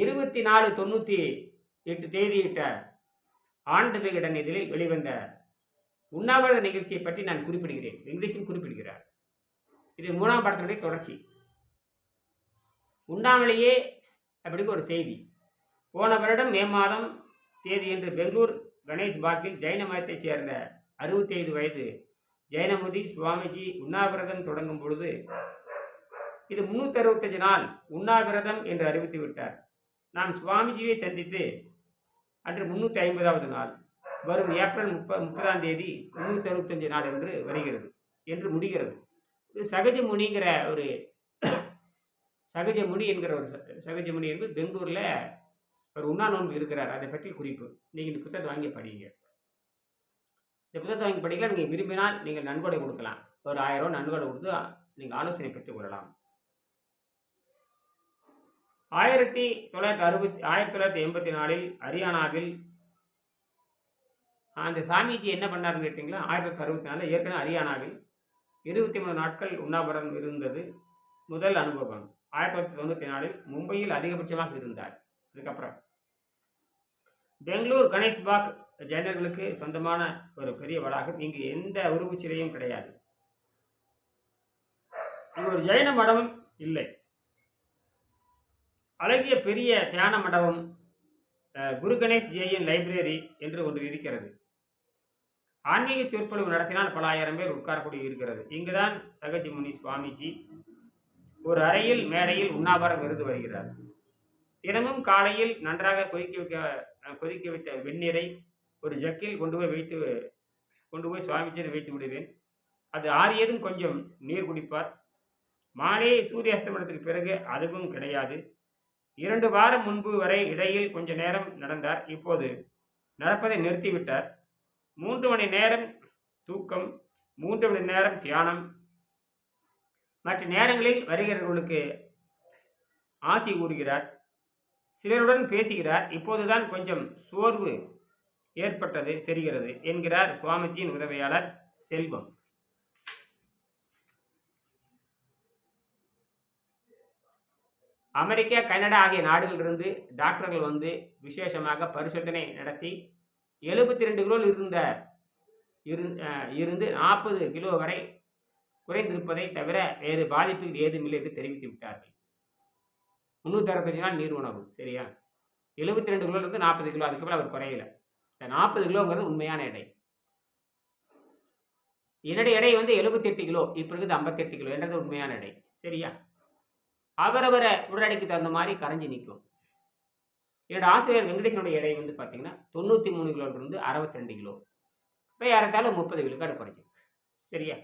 இருபத்தி நாலு தொண்ணூற்றி எட்டு தேதியிட்ட ஆண்டு விகடன் இதழில் வெளிவந்த உண்ணாவிரத நிகழ்ச்சியை பற்றி நான் குறிப்பிடுகிறேன். இங்கிலீஷில் குறிப்பிடுகிறார். இது மூணாம் படத்தினுடைய தொடர்ச்சி. உண்ணாமலேயே அப்படிங்கிற ஒரு செய்தி. போன வருடம் மே மாதம் தேதி என்று பெங்களூர் கணேஷ் பாக்கில் ஜைன மதத்தைச் சேர்ந்த அறுபத்தி ஐந்து வயது ஜெயனமுதி சுவாமிஜி உண்ணாவிரதம் தொடங்கும் பொழுது இது முன்னூற்றி அறுபத்தஞ்சு நாள் உண்ணாவிரதம் என்று அறிவித்து விட்டார். நான் சுவாமிஜியை சந்தித்து அன்று முன்னூற்றி ஐம்பதாவது நாள் வரும் ஏப்ரல் முப்ப முப்பதாம் தேதி முன்னூற்றி அறுபத்தஞ்சு நாள் என்று வருகிறது என்று முடிகிறது. இது சகஜ முனிங்கிற ஒரு சகஜமுனி என்கிற ஒரு ச- என்பது பெங்களூரில் ஒரு உண்ணா நோன்பு இருக்கிறார். அதை பற்றி குறிப்பு. நீங்கள் இந்த புத்தகத்தை வாங்கி படிங்க. இந்த புத்தகத்தை வாங்கி படிக்கலாம் நீங்கள் விரும்பினால் நீங்கள் நன்கொடை கொடுக்கலாம். ஒரு ஆயிரம் ரூபா நன்கொடை கொடுத்து நீங்கள் ஆலோசனை பெற்றுக் கொள்ளலாம். ஆயிரத்தி தொள்ளாயிரத்தி அறுபத்தி ஆயிரத்தி தொள்ளாயிரத்தி எண்பத்தி நாலில் ஹரியானாவில் அந்த சாமிஜி என்ன பண்ணாருன்னு கேட்டிங்களா? ஆயிரத்தி தொள்ளாயிரத்தி அறுபத்தி நாலில் ஏற்கனவே ஹரியானாவில் இருபத்தி மூணு நாட்கள் உண்ணாவிரதம் இருந்தது முதல் அனுபவம். ஆயிரத்தி தொள்ளாயிரத்தி தொண்ணூற்றி நாலில் மும்பையில் அதிகபட்சமாக இருந்தார். அதுக்கப்புறம் பெங்களூர் கணேஷ் பாக் ஜைனர்களுக்கு சொந்தமான ஒரு பெரிய வளாகம். இங்கு எந்த உருவச்சிலையும் கிடையாது. இங்கு ஒரு ஜெயின மடம் இல்லை. அழகிய பெரிய தியான மண்டபம் குரு கணேஷ் ஜேஎன் லைப்ரரி என்று ஒன்று இருக்கிறது. ஆன்மீக சொற்பொழிவு நடத்தினால் பல ஆயிரம் பேர் உட்காரக்கூடிய இருக்கிறது. இங்குதான் சகஜி முனி சுவாமிஜி ஒரு அறையில் மேடையில் உண்ணாபாரம் இருந்து வருகிறார். தினமும் காலையில் நன்றாக கொதிக்க வைக்க கொதிக்க வைத்த வெந்நீரை ஒரு ஜக்கில் கொண்டு போய் வைத்து கொண்டு போய் சுவாமிஜியை வைத்து விடுவேன். அது ஆறியதும் கொஞ்சம் நீர் குடிப்பார். மாலை சூரிய அஸ்தமனத்துக்கு பிறகு அதுவும் கிடையாது. இரண்டு வாரம் முன்பு வரை இடையில் கொஞ்ச நேரம் நடந்தார். இப்போது நடப்பதை நிறுத்திவிட்டார். மூன்று மணி நேரம் தூக்கம் மூன்று மணி நேரம் தியானம். மற்ற நேரங்களில் வருகிறவர்களுக்கு ஆசி கூறுகிறார். சிலருடன் பேசுகிறார். இப்போதுதான் கொஞ்சம் சோர்வு ஏற்பட்டது தெரிகிறது என்கிறார் சுவாமிஜியின் உதவியாளர் செல்வம். அமெரிக்கா கனடா ஆகிய நாடுகளிலிருந்து டாக்டர்கள் வந்து விசேஷமாக பரிசோதனை நடத்தி எழுபத்தி ரெண்டு கிலோவில் இருந்த இருந்து நாற்பது கிலோ வரை குறைந்திருப்பதை தவிர வேறு பாதிப்புகள் ஏதுமில்லை என்று தெரிவித்து விட்டார்கள். முந்நூற்றி அறுபத்தஞ்சு நாள் நீர் உணவு சரியா? எழுபத்தி ரெண்டு கிலோலேருந்து நாற்பது கிலோ அதுக்கப்புறம் அவர் குறையல. இந்த நாற்பது கிலோங்கிறது உண்மையான எடை. என்னுடைய எடை வந்து எழுபத்தெட்டு கிலோ இப்போ இருக்குது ஐம்பத்தெட்டு கிலோ என்றது உண்மையான எடை சரியா? அவரவரை உடனடிக்கு தகுந்த மாதிரி கரைஞ்சி நிற்கும். என்னோட ஆசிரியர் வெங்கடேசனுடைய எடை வந்து பார்த்தீங்கன்னா தொண்ணூற்றி மூணு கிலோலேருந்து அறுபத்தி ரெண்டு கிலோ. இப்போ ஏறத்தாலும் முப்பது கிலோ கடை குறைஞ்சி சரியா?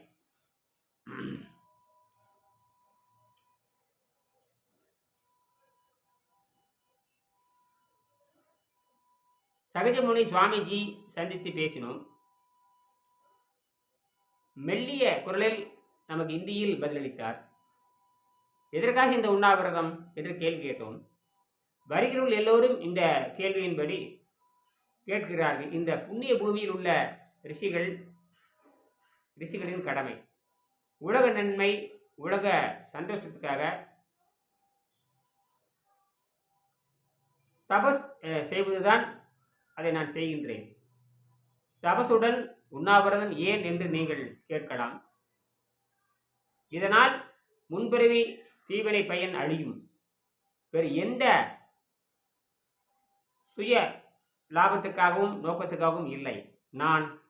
சகஜமுனி சுவாமிஜி சந்தித்து பேசினோம். மெல்லிய குரலில் நமக்கு இந்தியில் பதிலளித்தார். எதற்காக இந்த உண்ணாவிரதம் என்று கேள்வி கேட்டோம். வருகிறவர்கள் எல்லோரும் இந்த கேள்வியின்படி கேட்கிறார்கள் இந்த புண்ணிய பூமியில் உள்ள ரிஷிகள் ரிஷிகளின் கடமை. உலக நன்மை உலக சந்தோஷத்துக்காக தபஸ் செய்வதுதான் அதை நான் செய்கின்றேன். தபசுடன் உண்ணாவிரதம் ஏன் என்று நீங்கள் கேட்கலாம். இதனால் முன்பிறவி தீவினை பயன் அழியும். வேறு எந்த சுய லாபத்துக்காகவும் நோக்கத்துக்காகவும் இல்லை. நான்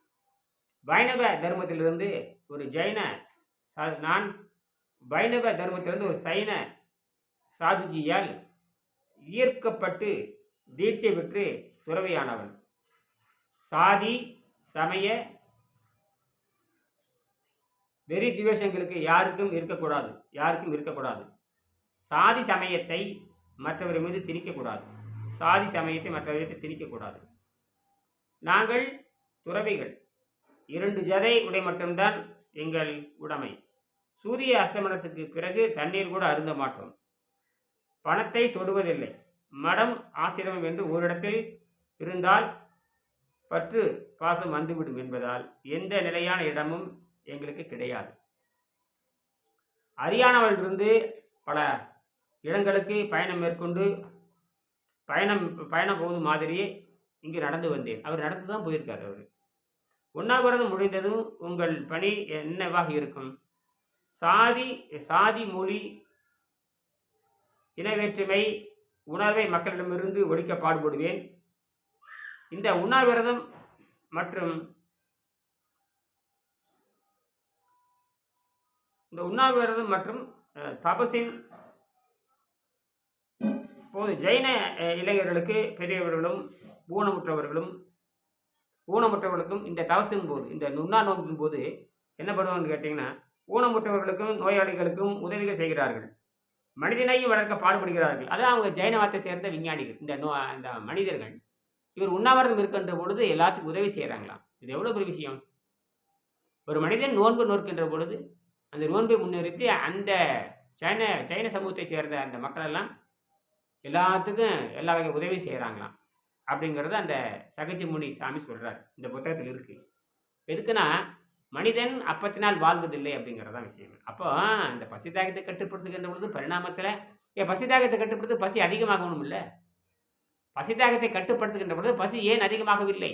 வைணவ தர்மத்திலிருந்து ஒரு ஜைன சா- நான் வைணவ தர்மத்திலிருந்து ஒரு சைன சாதுஜியால் ஈர்க்கப்பட்டு தீட்சை பெற்று துறவையானவன். சாதி சமய வெறி திவேஷங்களுக்கு யாருக்கும் இருக்கக்கூடாது. யாருக்கும் இருக்கக்கூடாது. சாதி சமயத்தை மற்றவர் மீது திணிக்கக்கூடாது. சாதி சமயத்தை மற்றவர் மீது திணிக்கக்கூடாது. நாங்கள் துறவிகள். இரண்டு ஜதை உடை மட்டும்தான் எங்கள் உடைமை. சூரிய அஸ்தமனத்துக்கு பிறகு தண்ணீர் கூட அருந்த மாட்டோம். பணத்தை தொடுவதில்லை. மடம் ஆசிரமம் என்று ஓரிடத்தில் இருந்தால் பற்று பாசம் வந்துவிடும் என்பதால் எந்த நிலையான இடமும் எங்களுக்கு கிடையாது. அரியானாவிலிருந்து பல இடங்களுக்கு பயணம் மேற்கொண்டு பயணம் பயணம் போகுது மாதிரியே இங்கு நடந்து வந்தேன். அவர் நடந்து தான் போயிருக்கார் அவர். உண்ணாவிரதம் முடிந்ததும் உங்கள் பணி என்னவாக இருக்கும்? சாதி சாதி மொழி இன வேற்றுமை உணர்வை மக்களிடமிருந்து ஒழிக்க பாடுபடுவேன். இந்த உண்ணாவிரதம் மற்றும் இந்த உண்ணாவிரதம் மற்றும் தபசின் போது ஜெயின இளைஞர்களுக்கு பெரியவர்களும் ஊனமுற்றவர்களும் ஊனமுற்றவர்களுக்கும் இந்த தவசின் போது இந்த நுண்ணா நோம்பின் போது என்ன பண்ணுவாங்கன்னு கேட்டிங்கன்னா ஊனமுற்றவர்களுக்கும் நோயாளிகளுக்கும் உதவிகள் செய்கிறார்கள். மனிதனையும் வளர்க்க பாடுபடுகிறார்கள். அதான் அவங்க ஜெயினவாத்தை சேர்ந்த விஞ்ஞானிகள். இந்த நோ இந்த மனிதர்கள். இவர் உண்ணாவிரதம் இருக்கின்ற பொழுது எல்லாத்துக்கும் உதவி செய்கிறாங்களாம் இது எவ்வளோ பெரிய விஷயம்? ஒரு மனிதன் நோன்பு நோக்கின்ற பொழுது அந்த நோன்பை முன்னிறுத்தி அந்த சைன சைன சமூகத்தை சேர்ந்த அந்த மக்கள் எல்லாம் எல்லாத்துக்கும் எல்லா வகை உதவியும் செய்கிறாங்களாம் அப்படிங்கிறது அந்த சகஜி முனி சாமி சொல்கிறார் இந்த புத்தகத்தில் இருக்குது எதுக்குன்னா மனிதன் அப்பத்தினால் வாழ்வதில்லை அப்படிங்கிறதான் விஷயம். அப்போ அந்த பசி தாகத்தை கட்டுப்படுத்துகின்ற பொழுது பரிணாமத்தில் ஏன் பசி தாகத்தை கட்டுப்படுத்த பசி அதிகமாகணும் இல்லை. பசி தாகத்தை கட்டுப்படுத்துகின்ற பொழுது பசி ஏன் அதிகமாகவில்லை?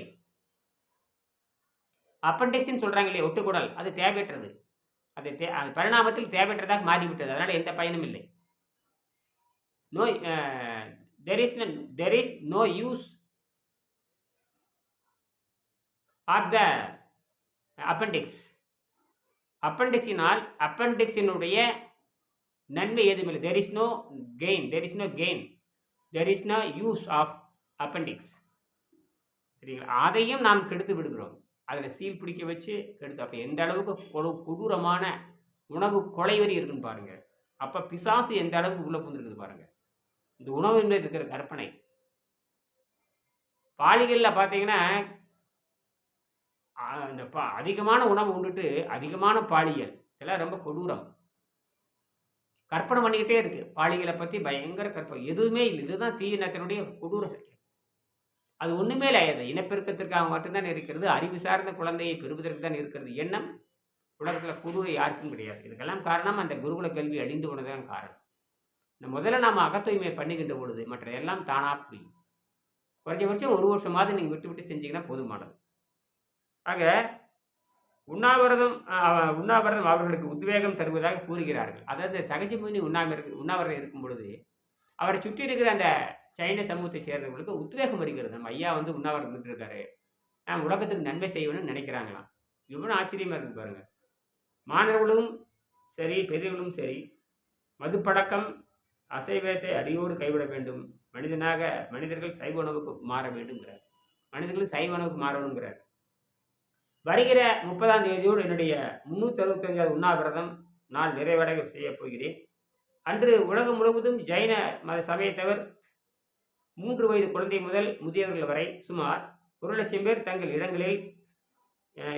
அப்பண்டிக்ஸ்ன்னு சொல்கிறாங்க இல்லையா ஒட்டுக்குடல். அது தேவையற்றது. அது தே அது பரிணாமத்தில் தேவையற்றதாக மாறிவிட்டது. அதனால் எந்த பயனும் இல்லை. No there is there is no use of the appendix அப்பண்டிக்ஸினால் அப்பண்டிக்ஸினுடைய நன்மை எதுவுமில்லை there is no gain there is no gain there is no use of appendix சரிங்களா? அதையும் நாம் கெடுத்து விடுகிறோம். அதில் சீல் பிடிக்க வச்சு கெடுத்து அப்போ எந்த அளவுக்கு கொடு கொடூரமான உணவு கொலைவரி இருக்குன்னு பாருங்கள் அப்போ பிசாசு எந்த அளவுக்கு உள்ளே புந்துருக்குது பாருங்கள் இந்த உணவு மேல் இருக்கிற கற்பனை. பாலிகளில் பார்த்தீங்கன்னா இந்த பா அதிகமான உணவு உண்டுட்டு அதிகமான பாலியல். இதெல்லாம் ரொம்ப கொடூரம். கற்பனை பண்ணிக்கிட்டே இருக்குது பாலிகளை பற்றி பயங்கர கற்பனை. எதுவுமே இல்லை. இதுதான் தீயினத்தினுடைய கொடூர அது ஒன்றுமே இல்லை அது இனப்பெருக்கத்திற்காக மட்டும்தான் இருக்கிறது அறிவு சார்ந்த குழந்தையை பெறுவதற்கு தான் இருக்கிறது. எண்ணம் உலகத்தில் குருவை யாருக்கும் கிடையாது. இதுக்கெல்லாம் காரணம் அந்த குருகுல கல்வி அழிந்து போனதுதான் காரணம். இந்த முதல்ல நாம் அகத்தூய்மை பண்ணுகின்ற பொழுது மற்ற எல்லாம் தானாக புரியும். குறைஞ்சபட்சம் வருஷம் ஒரு வருஷமாவது நீங்கள் விட்டு விட்டு செஞ்சீங்கன்னா போதுமானது. ஆக உண்ணாவிரதம் உண்ணாவிரதம் அவர்களுக்கு உத்வேகம் தருவதாக கூறுகிறார்கள். அதாவது சகஜமுனி உண்ணாவிரத உண்ணாவிரதம் இருக்கும் பொழுது அவரை சுற்றி இருக்கிற அந்த சைன சமூகத்தை சேர்ந்தவங்களுக்கு உத்வேகம் வருகிறது. நம்ம ஐயா வந்து உண்ணாவிரதம் இருந்துட்டு இருக்காரு நான் உலகத்துக்கு நன்மை செய்யணும்னு நினைக்கிறாங்களாம். இவ்வளோ ஆச்சரியமாக இருக்கு பாருங்கள் மாணவர்களும் சரி பெரியவர்களும் சரி மதுப்பழக்கம் அசைவத்தை அடியோடு கைவிட வேண்டும். மனிதனாக மனிதர்கள் சைவ உணவுக்கு மாற வேண்டும்ங்கிறார். மனிதர்கள் சைவ உணவுக்கு மாறணுங்கிறார் வருகிற முப்பதாம் தேதியோடு என்னுடைய முந்நூற்றி அறுபத்தஞ்சாவது உண்ணாவிரதம் நான் நிறைவடைய செய்யப் போகிறேன். அன்று உலகம் முழுவதும் ஜைன மத சமயத்தவர் மூன்று வயது குழந்தை முதல் முதியவர்கள் வரை சுமார் ஒரு லட்சம் பேர் தங்கள் இடங்களில்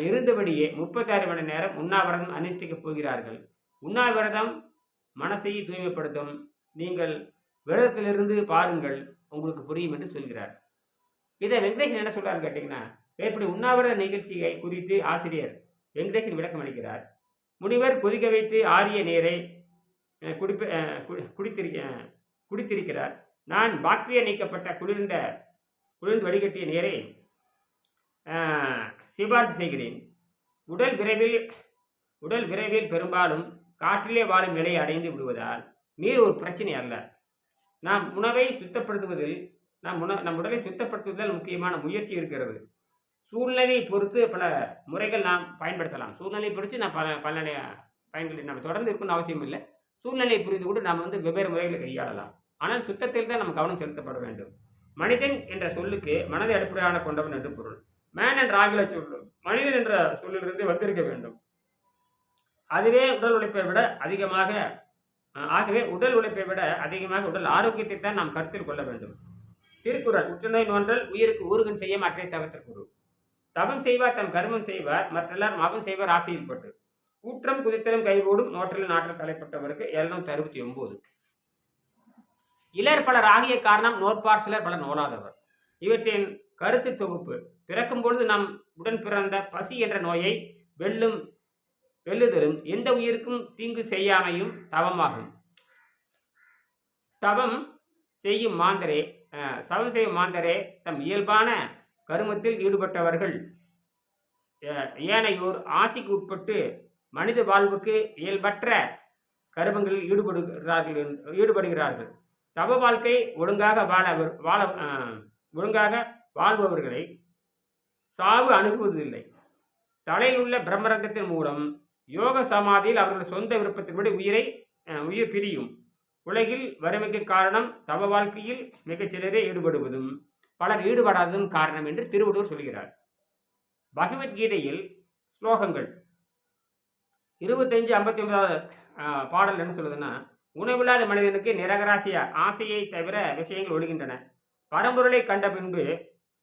இருந்தபடியே முப்பத்தாறு மணி நேரம் உண்ணாவிரதம் அனுஷ்டிக்கப் போகிறார்கள். உண்ணாவிரதம் மனசை தூய்மைப்படுத்தும். நீங்கள் விரதத்திலிருந்து பாருங்கள் உங்களுக்கு புரியும் என்று சொல்கிறார். இதை வெங்கடேசன் என்ன சொல்கிறார் கேட்டிங்கன்னா எப்படி உண்ணாவிரத நிகழ்ச்சியை குறித்து ஆசிரியர் வெங்கடேசன் விளக்கம் அளிக்கிறார். முனிவர் கொதிக்க வைத்து ஆரிய நீரை குடிப்ப குடித்திருக்க குடித்திருக்கிறார். நான் பாக்டீரியா நீக்கப்பட்ட குளிர்ந்த குளிர்ந்து வடிகட்டிய நீரை சிபாரிசு செய்கிறேன். உடல் விரைவில் உடல் விரைவில் பெரும்பாலும் காற்றிலே வாழும் நிலையை அடைந்து விடுவதால் நீர் ஒரு பிரச்சனை அல்ல. நாம் உணவை சுத்தப்படுத்துவதில் நாம் உண நம் உடலை சுத்தப்படுத்துவதில் முக்கியமான முயற்சி இருக்கிறது. சூழ்நிலையை பொறுத்து பல முறைகள் நாம் பயன்படுத்தலாம். சூழ்நிலையை பொறுத்து நாம் பல பல பயன்களை நம்ம தொடர்ந்து இருக்கணும்னு அவசியம் இல்லை சூழ்நிலையை புரிந்து கூட நாம் வந்து வெவ்வேறு முறைகளை கையாளலாம். ஆனால் சுத்தத்தில் தான் நம்ம கவனம் செலுத்தப்பட வேண்டும். மனிதன் என்ற சொல்லுக்கு மனதை அடிப்படையான கொண்டவன் என்று பொருள். மேன் என்ற ஆங்கில சொல்லு மனிதன் என்ற சொல்லிலிருந்து வந்திருக்க வேண்டும். அதுவே உடல் உழைப்பை விட அதிகமாக ஆகவே உடல் உழைப்பை விட அதிகமாக உடல் ஆரோக்கியத்தை தான் நாம் கருத்தில் கொள்ள வேண்டும். திருக்குறள் உற்றுநோய் நோன்றல் உயிருக்கு ஊருகன் செய்ய மாற்றே தவத்திற்குரு தவம் செய்வார் தம் கர்மம் செய்வார் மற்றெல்லாம் மகம் செய்வார் ஆசையில் பட்டு. கூற்றம் குதித்தலும் கைகூடும் நோற்றில் நாற்றல் தலைப்பட்டவருக்கு எழுநூத்தி அறுபத்தி ஒன்பது. இலர் பலர் ஆகிய காரணம் நோற்பார் சிலர் பலர் நோலாதவர் இவற்றின் கருத்து தொகுப்பு பிறக்கும் பொழுது நம் உடன் பிறந்த பசி என்ற நோயை வெல்லும் வெல்லுதலும் எந்த உயிருக்கும் தீங்கு செய்யாமையும் தவமாகும். தவம் செய்யும் மாந்தரே சவம் செய்யும் மாந்தரே தம் இயல்பான கருமத்தில் ஈடுபட்டவர்கள். ஏனையோர் ஆசிக்கு உட்பட்டு மனித வாழ்வுக்கு இயல்பற்ற கருமங்களில் ஈடுபடுகிறார்கள் ஈடுபடுகிறார்கள். தவ வாழ்க்கை ஒழுங்காக வாழ வாழ ஒழுங்காக வாழ்பவர்களை சாவு அணுகுவதில்லை. தலையில் உள்ள பிரம்மரங்கத்தின் மூலம் யோக சமாதியில் அவர்கள் சொந்த விருப்பத்தின்படி உயிரை உயிர் பிரியும். உலகில் வறுமைக்கு காரணம் தவ வாழ்க்கையில் மிகச்சிலரே ஈடுபடுவதும் பலர் ஈடுபடாததும் காரணம் என்று திருவள்ளுவர் சொல்கிறார். பகவத்கீதையில் ஸ்லோகங்கள் இருபத்தஞ்சு ஐம்பத்தி ஒன்பதாவது பாடல் என்ன சொல்லுதுன்னா உணவில்லாத மனிதனுக்கு நிரகராசிய ஆசையை தவிர விஷயங்கள் ஒழுகின்றன. பரம்பொருளை கண்ட பின்பு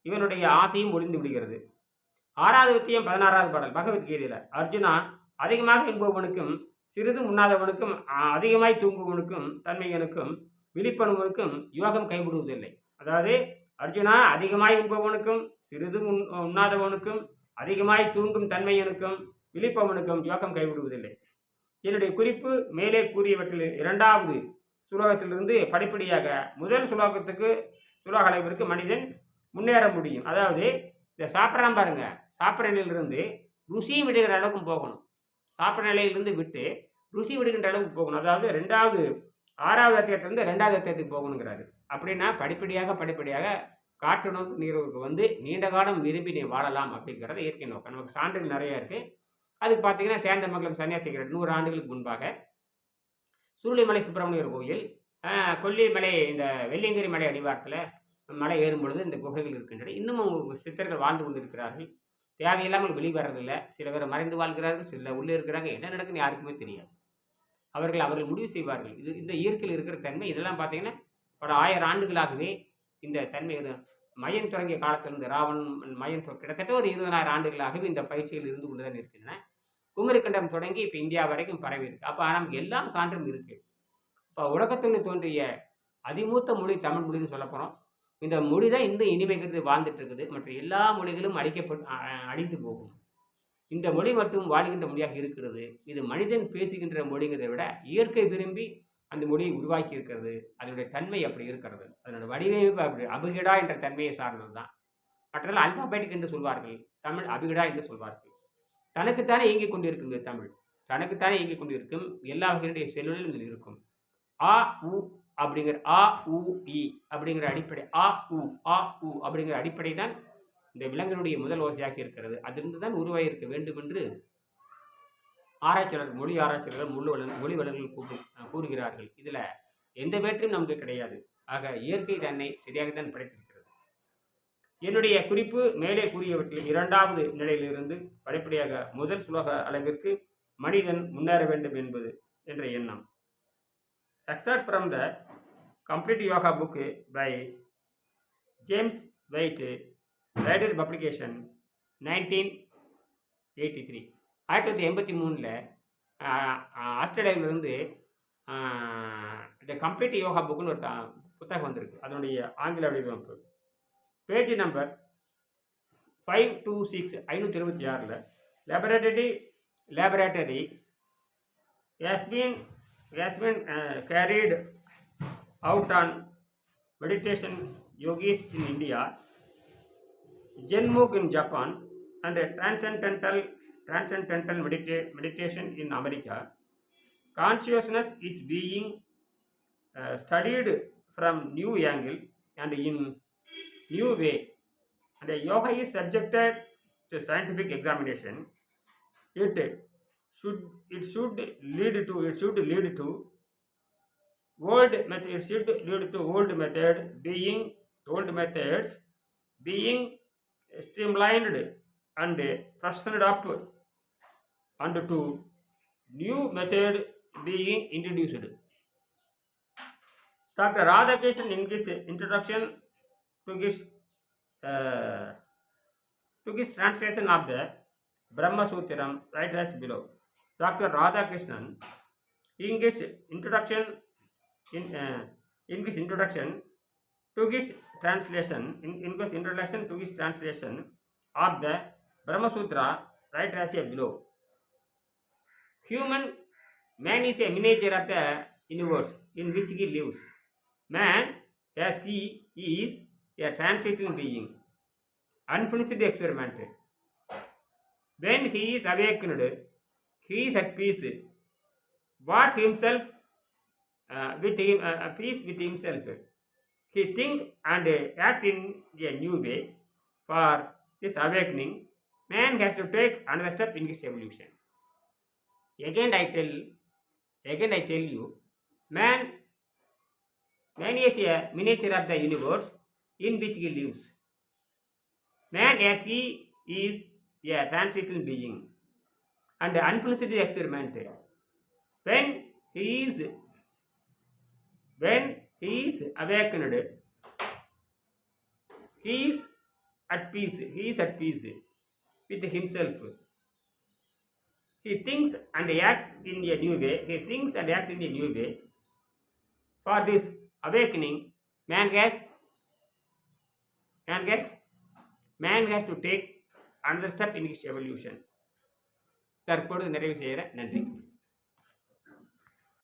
இவனுடைய ஆசையும் ஒளிந்து விடுகிறது. ஆறாவது வித்தியம் பதினாறாவது பாடல் பகவத்கீதையில். அர்ஜுனா அதிகமாக இன்பவனுக்கும் சிறிதும் உண்ணாதவனுக்கும் அதிகமாய் தூங்குவனுக்கும் தன்மையனுக்கும் விழிப்பனவனுக்கும் யோகம் கைவிடுவதில்லை. அதாவது அர்ஜுனா அதிகமாய் உண்பவனுக்கும் சிறிதும் உண் உண்ணாதவனுக்கும் அதிகமாய் தூங்கும் தன்மையனுக்கும் விழிப்பவனுக்கும் யோகம் கைவிடுவதில்லை. என்னுடைய குறிப்பு மேலே கூறியவற்றில் இரண்டாவது சுலோகத்திலிருந்து படிப்படியாக முதல் சுலோகத்துக்கு சுலோக அளவிற்கு மனிதன் முன்னேற முடியும். அதாவது இந்த சாப்பிட்றான் பாருங்க. சாப்பிட்ற நிலையிலிருந்து ருசியும் விடுகிற அளவுக்கு போகணும். சாப்பிட்ற நிலையிலிருந்து விட்டு ருசி விடுகின்ற அளவுக்கு போகணும். அதாவது ரெண்டாவது ஆறாவது அத்தியத்திலிருந்து ரெண்டாவது அத்தியத்துக்கு போகணுங்கிறாரு. அப்படின்னா படிப்படியாக படிப்படியாக காற்றுணவு நீர்வுக்கு வந்து நீண்ட காலம் விரும்பி நீ வாழலாம் அப்படிங்கிறத இயற்கை நோக்கம். நமக்கு சான்றுகள் நிறைய இருக்குது அதுக்கு பார்த்தீங்கன்னா சேந்தமங்கலம் சன்னியாசிகள் நூறு ஆண்டுகளுக்கு முன்பாக சுருளிமலை சுப்பிரமணியர் கோயில் கொல்லிமலை இந்த வெள்ளியங்கிரி மலை அடிவாரத்தில் மலை ஏறும் பொழுது இந்த குகைகள் இருக்கின்றன. இன்னமும் சித்தர்கள் வாழ்ந்து கொண்டிருக்கிறார்கள். தேவையில்லாமல் வெளிவரதில்லை. சில பேர் மறைந்து வாழ்கிறார்கள் சில உள்ளே இருக்கிறாங்க. என்ன நடக்குன்னு யாருக்குமே தெரியாது. அவர்கள் அவர்கள் முடிவு செய்வார்கள். இது இந்த இயற்கையில் இருக்கிற தன்மை இதெல்லாம் பார்த்தீங்கன்னா பல ஆயிரம் ஆண்டுகளாகவே இந்த தன்மை மயன் தொடங்கிய காலத்திலிருந்து ராவன் மயன் கிட்டத்தட்ட ஒரு இருபதாயிரம் ஆண்டுகளாகவே இந்த பயிற்சிகள் இருந்து கொண்டு தான் இருக்கின்றன. குமரிக்கண்டம் தொடங்கி இப்போ இந்தியா வரைக்கும் பரவி இருக்கு. அப்போ நமக்கு எல்லா சான்றும் இருக்கு. இப்போ உலகத்தில் தோன்றிய அதிமூத்த மொழி தமிழ் மொழின்னு சொல்ல போகிறோம் இந்த மொழி தான் இன்னும் இனிமைகிறது வாழ்ந்துட்டு இருக்குது. மற்ற எல்லா மொழிகளும் அழிக்கப்பட்டு அழிந்து போகும். இந்த மொழி மட்டும் வாழ்கின்ற மொழியாக இருக்கிறது. இது மனிதன் பேசுகின்ற மொழிங்கிறதை விட இயற்கை விரும்பி அந்த மொழியை உருவாக்கி இருக்கிறது அதனுடைய தன்மை அப்படி இருக்கிறது. அதனோட வடிவமைப்பு அப்படி அபுகிடா என்ற தன்மையை சார்ந்தது தான். மற்றதெல்லாம் அல்பாபேட்டிக் என்று சொல்வார்கள் தமிழ் அபுகிடா என்று சொல்வார்கள். தனக்குத்தானே இயங்கிக் கொண்டிருக்குங்க தமிழ். தனக்குத்தானே இயங்கிக் கொண்டிருக்கும் எல்லா வகையினுடைய செல்லுகளிலும் இதில் இருக்கும். ஆ உ அப்படிங்கிற ஆ உ இ அப்படிங்கிற அடிப்படை ஆ உ ஆ உ அப்படிங்கிற அடிப்படை தான் இந்த விலங்கினுடைய முதல் ஓசையாக இருக்கிறது. அதிலிருந்து தான் உருவாகியிருக்க வேண்டும் என்று ஆராய்ச்சியாளர் மொழி ஆராய்ச்சியாளர்கள் மொழி வளர் மொழி வளர்கள் கூட்டு கூறுகிறார்கள். இதில் எந்த வேற்றும் நமக்கு கிடையாது. ஆக இயற்கை தன்னை சரியாகத்தான் படைத்திருக்கிறது. என்னுடைய குறிப்பு மேலே கூறியவற்றில் இரண்டாவது நிலையிலிருந்து படிப்படியாக முதல் சுலோக அளவிற்கு மனிதன் முன்னேற வேண்டும் என்பது என்ற எண்ணம். Excerpt from the complete yoga book by James Hewitt Rider publication nineteen eighty three ஆயிரத்தி தொள்ளாயிரத்தி எண்பத்தி மூணில் ஆஸ்திரேலியாவிலிருந்து த கம்ப்ளீட் யோகா புக்குன்னு ஒரு புத்தகம் வந்திருக்கு. அதனுடைய ஆங்கில வடிவமைப்பு. Page number five two six ஐநூற்றி இருபத்தி ஆறில் laboratory laboratory has been has out on meditation out in India yogis in Japan and transcendental transcendental medita- meditation in America. Consciousness is being uh, studied from new angle and in new way, and the yoga is subjected to scientific examination. It should it should lead to it should lead to old method it should lead to old method being old methods being streamlined and freshened up and to new method being introduced dr radhakrishnan in his introduction to his uh, to his translation of the brahma sutram right as below Dr. Radhakrishnan, in his introduction, in, uh, in his introduction to his translation, in, in his introduction to his translation of the Brahma Sutra, right as below. Human man is a miniature of the universe in which he lives. Man as he is a transitional being, unfinished experiment. When he is awakened, he is at peace. What himself uh, with him, uh, peace with himself. He think and uh, act in a new way. For this awakening, man has to take another step in his evolution. Again, I tell, again I tell you, man, man is a miniature of the universe in which he lives. Man, as he is a transitional being and unfinished experiment. When he is when he is awakened, he is at peace. He is at peace with himself. He thinks and acts in a new way. He thinks and acts in a new way. For this awakening, man has man has man has to take another step in his evolution. தற்பொழுது நிறைவு செய்கிற நன்றி